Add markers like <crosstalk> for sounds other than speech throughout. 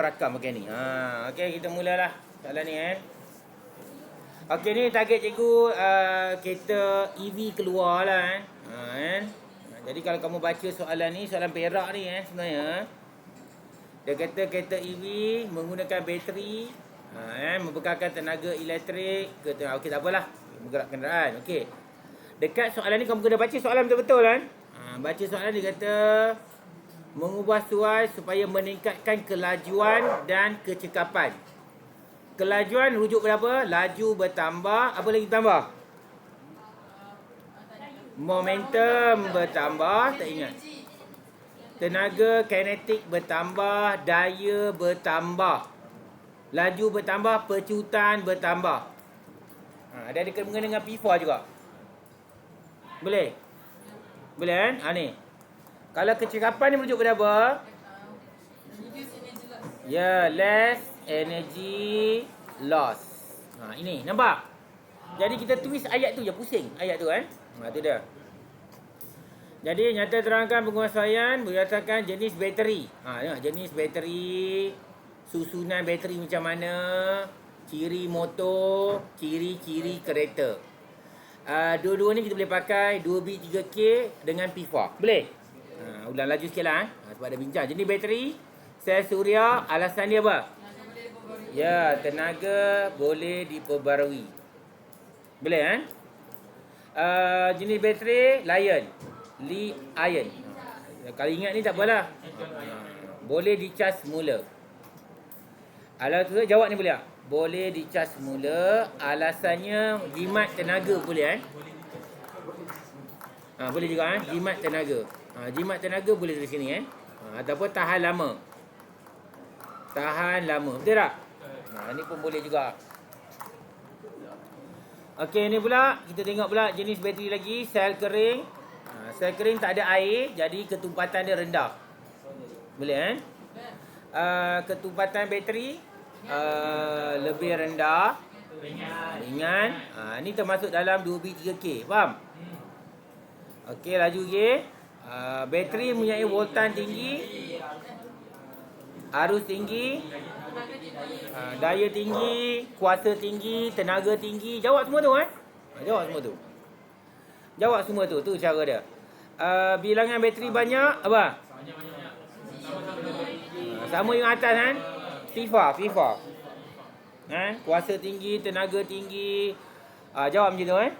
rakam pakai ni. Ha, okey kita mulalah soalan ni eh. Okey ni target cikgu uh, kereta EV keluar lah eh. Ha, kan? Jadi kalau kamu baca soalan ni, soalan perak ni eh sebenarnya. Dia kata kereta EV menggunakan bateri ha, eh, membekalkan tenaga elektrik ke okey tak apalah menggerak kenderaan. Okey. Dekat soalan ni kamu kena baca soalan betul-betul kan. Ha, baca soalan dia kata mengubah suai supaya meningkatkan kelajuan dan kecekapan. Kelajuan rujuk berapa? Laju bertambah. Apa lagi tambah? Momentum bertambah. Tak ingat. Tenaga kinetik bertambah. Daya bertambah. Laju bertambah. Pecutan bertambah. Ha, ada ada kena dengan P4 juga. Boleh? Boleh kan? Ha ni. Kalau kecekapan ni merujuk kepada apa? Ya, less energy loss. Ha, ini nampak? Jadi kita twist ayat tu je pusing ayat tu kan. Ha tu dia. Jadi nyata terangkan penguasaan berdasarkan jenis bateri. Ha tengok jenis bateri, susunan bateri macam mana, ciri motor, ciri-ciri kereta. Uh, dua-dua ni kita boleh pakai 2B 3K dengan P4. Boleh? Ha, ulang laju sikit lah. Eh. Ha, sebab ada bincang. Jenis bateri, sel suria, alasan dia apa? Ya, tenaga boleh diperbarui. Boleh kan? Uh, jenis bateri, lion. Li iron. Ha, kalau ingat ni tak apalah. Ha, boleh dicas. Alah tu jawab ni boleh tak? Boleh dicas semula. Alasannya jimat tenaga boleh eh? Ha, boleh juga eh? Jimat tenaga. Ha, jimat tenaga boleh dari sini eh. Ha, ataupun tahan lama. Tahan lama. Betul tak? Ha, ni pun boleh juga. Okey, ni pula kita tengok pula jenis bateri lagi, sel kering. Ha, sel kering tak ada air, jadi ketumpatan dia rendah. Boleh eh? Uh, ketumpatan bateri uh, lebih rendah. Ringan. Ringan. Ha, ni termasuk dalam 2B 3K. Faham? Okey, laju lagi. Uh, bateri mempunyai voltan tinggi arus tinggi uh, daya tinggi kuasa tinggi tenaga tinggi. Jawab semua tu kan uh, jawab semua tu. Jawab semua tu tu cara dia. Uh, bilangan bateri banyak apa? Uh, sama yang atas kan? FIFA FIFA. Kan kuasa tinggi tenaga tinggi. Uh, jawab macam tu kan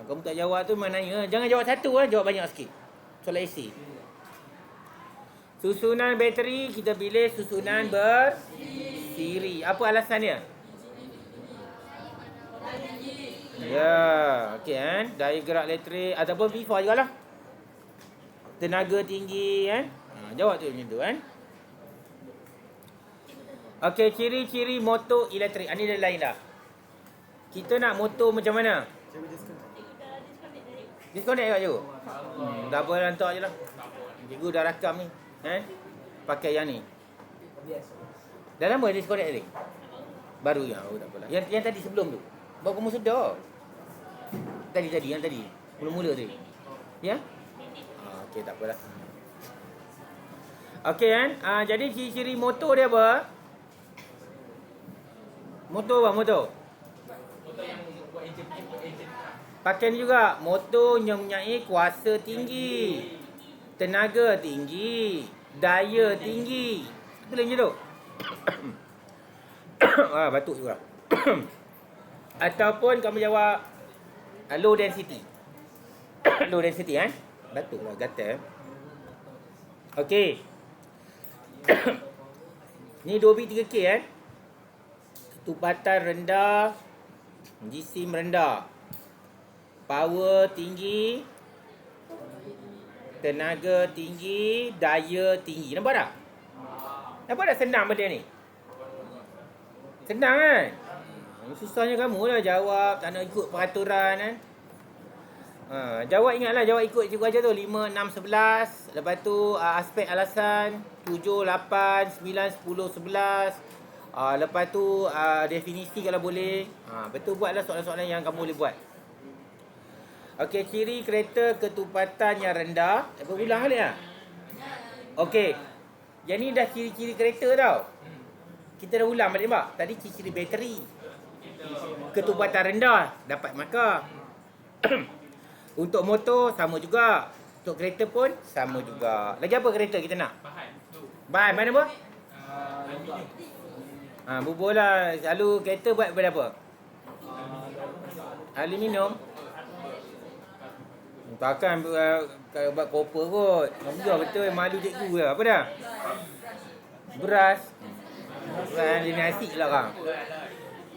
uh, kamu tak jawab tu maknanya jangan jawab satu kan jawab banyak sikit solat AC. Susunan bateri kita pilih susunan bersiri. Apa alasannya? Ya, okey kan. Daya gerak elektrik ataupun FIFA juga lah. Tenaga tinggi kan. Ha, jawab tu macam tu kan. Okey, ciri-ciri motor elektrik. Ini ah, dah lain dah. Kita nak motor macam mana? Disconnect kat cikgu? Hmm, dah boleh hantar je lah. Cikgu dah rakam ni. Eh? Pakai yang ni. Dah lama disconnect tadi? Baru ya, oh, tak apalah. Yang, yang tadi sebelum tu? Baru kamu sedar? Tadi-tadi, yang tadi? Mula-mula tadi? Ya? Ah, Okey, tak apalah. Okey kan? Ah, jadi ciri-ciri motor dia apa? Motor apa? Motor? Motor yang Pakai ni juga motor mempunyai kuasa tinggi, tenaga tinggi, daya tinggi. Boleh je tu. <coughs> ah, batuk juga. <coughs> Ataupun kamu jawab uh, low density. <coughs> low density kan? Batuk lah, gatal. Okey. Ni 2B 3K kan? Ketupatan rendah, jisim rendah power tinggi. Tenaga tinggi. Daya tinggi. Nampak tak? Nampak tak senang benda ni? Senang kan? Susahnya kamu lah jawab. Tak nak ikut peraturan kan? Ha, jawab ingatlah jawab ikut cikgu aja tu. 5 6 11 lepas tu uh, aspek alasan. 7 8 9 10 11 uh, lepas tu uh, definisi kalau boleh ha betul buatlah soalan-soalan yang kamu boleh buat Okey, ciri kereta ketupatan yang rendah. Apa ulang kali ah? Okey. Yang ni dah ciri-ciri kereta tau. kita dah ulang balik nampak. Tadi ciri-ciri bateri. Ketubatan rendah dapat markah. <clears throat> Untuk motor sama juga. Untuk kereta pun sama juga. Lagi apa kereta kita nak? Bahan mana apa? Ha, bubur lah. Selalu kereta buat daripada apa? Aluminium. Takkan uh, buat koper kot. Biar betul malu cikgu lah. Apa dah? Beras. Beras dia nasi lah kan.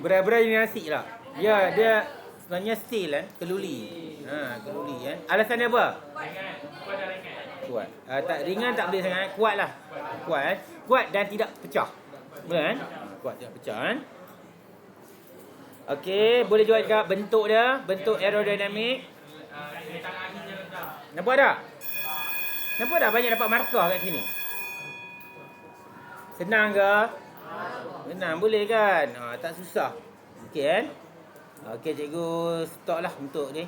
Beras-beras dia nasi lah. Ya, dia sebenarnya steel kan. Keluli. Ha, keluli kan. Alasan dia apa? Kuat. Uh, tak ringan tak boleh sangat. Kuat lah. Kuat kan. Kuat dan tidak pecah. Betul kan? Kuat tidak pecah kan. Okey, boleh juga cakap bentuk dia, bentuk aerodinamik. Nampak tak? Nampak tak banyak dapat markah kat sini? Senang ke? Senang boleh kan? Ha, tak susah. Okey kan? Okey cikgu stop lah untuk ni.